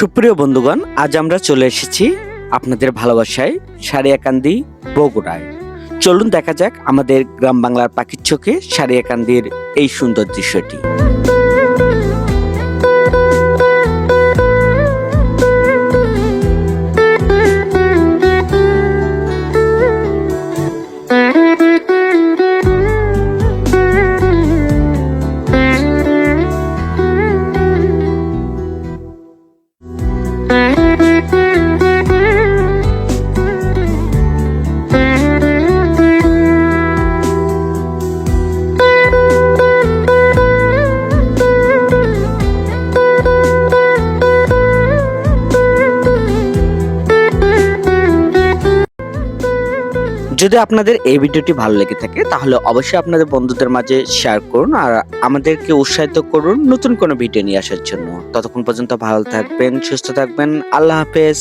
সুপ্রিয় বন্ধুগণ, আজ আমরা চলে এসেছি আপনাদের ভালোবাসায় সারিয়াকান্দি বগুড়ায়। চলুন দেখা যাক আমাদের গ্রাম বাংলার পাখির চোখে সারিয়াকান্দির এই সুন্দর দৃশ্যটি। যদি আপনাদের এই ভিডিওটি ভালো লেগে থাকে, তাহলে অবশ্যই আপনাদের বন্ধুদের মাঝে শেয়ার করুন আর আমাদেরকে উৎসাহিত করুন নতুন কোনো ভিডিও নিয়ে আসার জন্য। ততক্ষণ পর্যন্ত ভালো থাকবেন, সুস্থ থাকবেন, আল্লাহ হাফেজ।